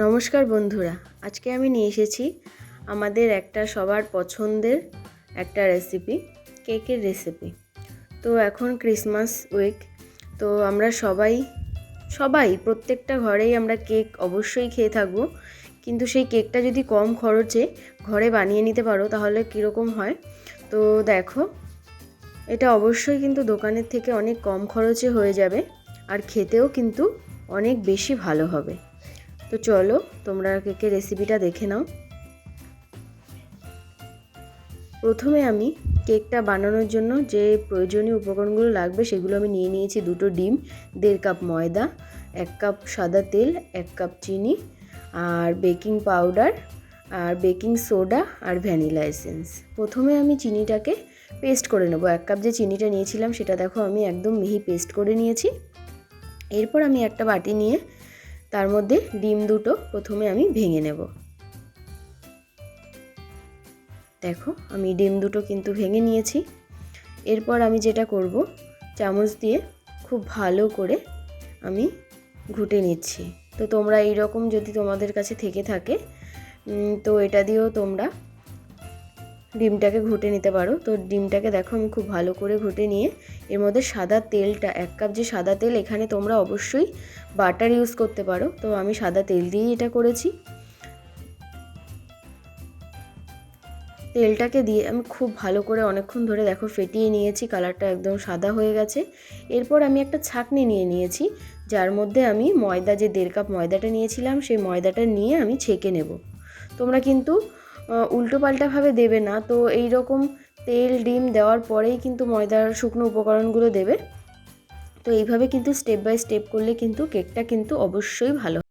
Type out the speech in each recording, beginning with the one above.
নমস্কার বন্ধুরা, আজকে আমি নিয়ে এসেছি আমাদের একটা সবার পছন্দের একটা রেসিপি কেকের রেসিপি তো এখন ক্রিসমাস উইক তো আমরা সবাই সবাই, প্রত্যেকটা ঘরেই আমরা কেক অবশ্যই খেয়ে থাকব। কিন্তু সেই কেকটা যদি কম খরচে ঘরে বানিয়ে নিতে পারো, তাহলে কীরকম হয়? তো দেখো, এটা অবশ্যই কিন্তু দোকানের থেকে অনেক কম খরচে হয়ে যাবে, আর খেতেও কিন্তু অনেক বেশি ভালো হবে। তো চলো, তোমরা কেকের রেসিপিটা দেখে নাও। প্রথমে আমি কেকটা বানানোর জন্য যে প্রয়োজনীয় উপকরণগুলো লাগবে সেগুলো আমি নিয়ে নিয়েছি দুটো ডিম, দেড় কাপ ময়দা, এক কাপ সাদা তেল, এক কাপ চিনি আর বেকিং পাউডার আর বেকিং সোডা আর ভ্যানিলা এসেন্স। প্রথমে আমি চিনিটাকে পেস্ট করে নেব। এক কাপ যে চিনিটা নিয়েছিলাম সেটা দেখো আমি একদম মিহি পেস্ট করে নিয়েছি। এরপর আমি একটা বাটি নিয়ে তার মধ্যে ডিম দুটো প্রথমে আমি ভেঙে নেব। দেখো, আমি ডিম দুটো কিন্তু ভেঙে নিয়েছি। এরপর আমি যেটা করব, চামচ দিয়ে খুব ভালো করে আমি ঘুটে নিচ্ছি। তো তোমরা এই রকম যদি তোমাদের কাছে থেকে থাকে তো এটা দিয়েও তোমরা ডিমটাকে ঘুটে নিতে পারো। তো ডিমটাকে দেখো আমি খুব ভালো করে ঘুটে নিয়ে এর মধ্যে সাদা তেলটা, এক কাপ যে সাদা তেল এখানে তোমরা অবশ্যই বাটার ইউজ করতে পারো। তো আমি সাদা তেল দিয়েই এটা করেছি। তেলটাকে দিয়ে আমি খুব ভালো করে অনেকক্ষণ ধরে দেখো ফেটিয়ে নিয়েছি কালারটা একদম সাদা হয়ে গেছে। এরপর আমি একটা ছাকনি নিয়ে নিয়েছি, যার মধ্যে আমি ময়দা, যে দেড় কাপ ময়দাটা নিয়েছিলাম, সেই ময়দাটা নিয়ে আমি ছেঁকে নেব। তোমরা কিন্তু উল্টো পাল্টাভাবে দেবে না। তো এই রকম তেল, ডিম দেওয়ার পরেই কিন্তু ময়দার শুকনো উপকরণগুলো দেবে। তো এইভাবে কিন্তু স্টেপ বাই স্টেপ করলে কিন্তু কেকটা কিন্তু অবশ্যই ভালো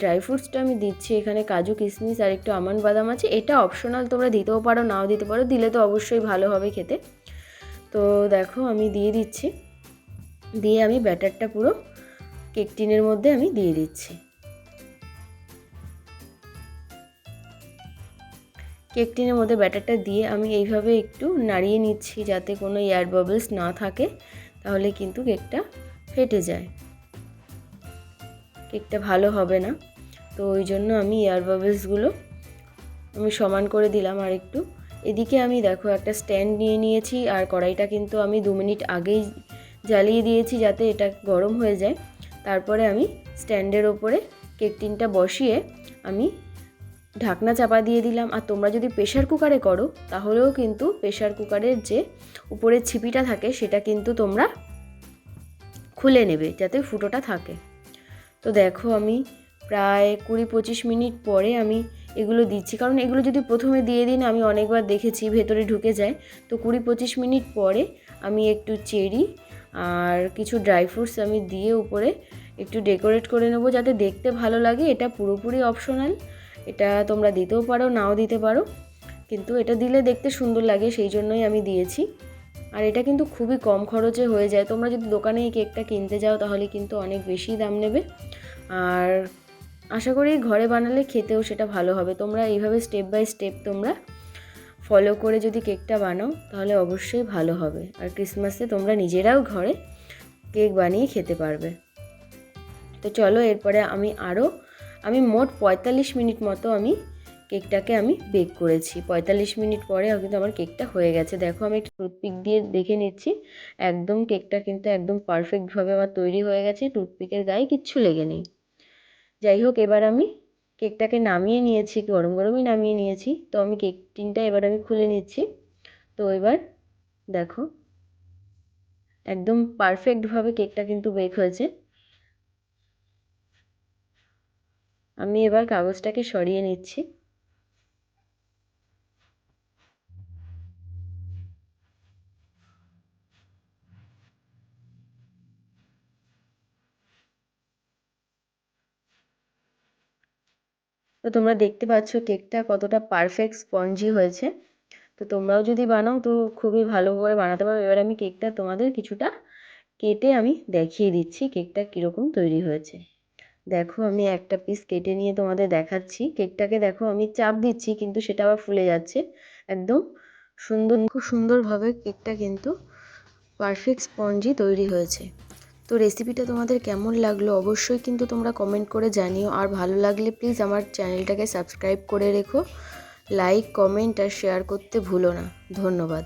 ড্রাই ফ্রুটসটা আমি দিচ্ছি, এখানে কাজু, কিশমিশ আর একটু আমন্ড বাদাম আছে। এটা অপশনাল তোমরা দিতেও পারো, নাও দিতে পারো, দিলে তো অবশ্যই ভালো হবে খেতে। তো দেখো, আমি দিয়ে দিচ্ছি। দিয়ে আমি ব্যাটারটা পুরো কেক টিনের মধ্যে আমি দিয়ে দিচ্ছি। কেক টিনের মধ্যে ব্যাটারটা দিয়ে আমি এইভাবে একটু নাড়িয়ে নিচ্ছি, যাতে কোনো এয়ার বাবলস না থাকে, তাহলে কিন্তু কেকটা ফেটে যায়। কেকটা ভালো হবে না। তো ওই জন্য আমি এয়ার বাবলসগুলো আমি সমান করে দিলাম আর একটু এদিকে আমি দেখো একটা স্ট্যান্ড নিয়ে নিয়েছি আর কড়াইটা কিন্তু আমি দু মিনিট আগেই জ্বালিয়ে দিয়েছি যাতে এটা গরম হয়ে যায়। তারপরে আমি স্ট্যান্ডের ওপরে কেক টিনটা বসিয়ে আমি ঢাকনা চাপা দিয়ে দিলাম। আর তোমরা যদি প্রেশার কুকারে করো, তাহলেও কিন্তু প্রেশার কুকারের যে উপরের ছিপিটা থাকে, সেটা কিন্তু তোমরা খুলে নেবে যাতে ফুটোটা থাকে। তো দেখো আমি প্রায় কুড়ি পঁচিশ মিনিট পরে আমি এগুলো দিচ্ছি। কারণ এগুলো যদি প্রথমে দিয়ে দিন, আমি অনেকবার দেখেছি ভেতরে ঢুকে যায়। তো কুড়ি পঁচিশ মিনিট পরে আমি একটু চেরি আর কিছু ড্রাই ফ্রুটস আমি দিয়ে উপরে একটু ডেকোরেট করে নেব যাতে দেখতে ভালো লাগে। এটা পুরোপুরি অপশনাল। এটা তোমরা দিতেও পারো, নাও দিতে পারো। কিন্তু এটা দিলে দেখতে সুন্দর লাগে, সেই জন্যই আমি দিয়েছি। আর এটা কিন্তু খুবই কম খরচে হয়ে যায়। তোমরা যদি দোকানে এই কেকটা কিনতে যাও, তাহলে কিন্তু অনেক বেশি দাম নেবে। আর আশা করি ঘরে বানালে খেতেও সেটা ভালো হবে। তোমরা এইভাবে স্টেপ বাই স্টেপ তোমরা ফলো করে যদি কেকটা বানাও, তাহলে অবশ্যই ভালো হবে। আর ক্রিসমাসে তোমরা নিজেরাও ঘরে কেক বানিয়ে খেতে পারবে। তো চলো এরপরে আমি আরও আমি মোট পঁয়তাল্লিশ মিনিট মতো আমি কেকটাকে আমি বেক করেছি। পঁয়তাল্লিশ মিনিট পরে কিন্তু আমার কেকটা হয়ে গেছে। দেখো আমি একটু টুথপিক দিয়ে দেখে নিচ্ছি। একদম কেকটা কিন্তু একদম পারফেক্টভাবে আমার তৈরি হয়ে গেছে। টুথপিকের গায়ে কিচ্ছু লেগে নেই। যাই হোক, এবার আমি কেকটাকে নামিয়ে নিয়েছি, গরম গরমই নামিয়ে নিয়েছি। তো আমি কেক টিনটা এবার আমি খুলে নিচ্ছি। তো এবার দেখো, একদম পারফেক্টভাবে কেকটা কিন্তু বেক হয়েছে। আমি এবার কাগজটাকে সরিয়ে নিচ্ছি। তো তোমরা দেখতে পাচ্ছ কেকটা কতটা পারফেক্ট স্পঞ্জি হয়েছে। তো তোমরাও যদি বানাও তো খুবই ভালো করে বানাতে পারো। এবার আমি কেকটা তোমাদের কিছুটা কেটে আমি দেখিয়ে দিচ্ছি কেকটা কীরকম তৈরি হয়েছে। দেখো আমি একটা পিস কেটে নিয়ে তোমাদের দেখাচ্ছি। কেকটাকে দেখো আমি চাপ দিচ্ছি কিন্তু সেটা আবার ফুলে যাচ্ছে। একদম সুন্দর, খুব সুন্দরভাবে কেকটা কিন্তু পারফেক্ট স্পঞ্জি তৈরি হয়েছে। তো রেসিপিটা তোমাদের কেমন লাগল অবশ্যই কিন্তু তোমরা কমেন্ট করে জানিও। আর ভালো লাগলে প্লিজ আমার চ্যানেলটাকে সাবস্ক্রাইব করে রেখো। লাইক কমেন্ট আর শেয়ার করতে ভুলো না। ধন্যবাদ।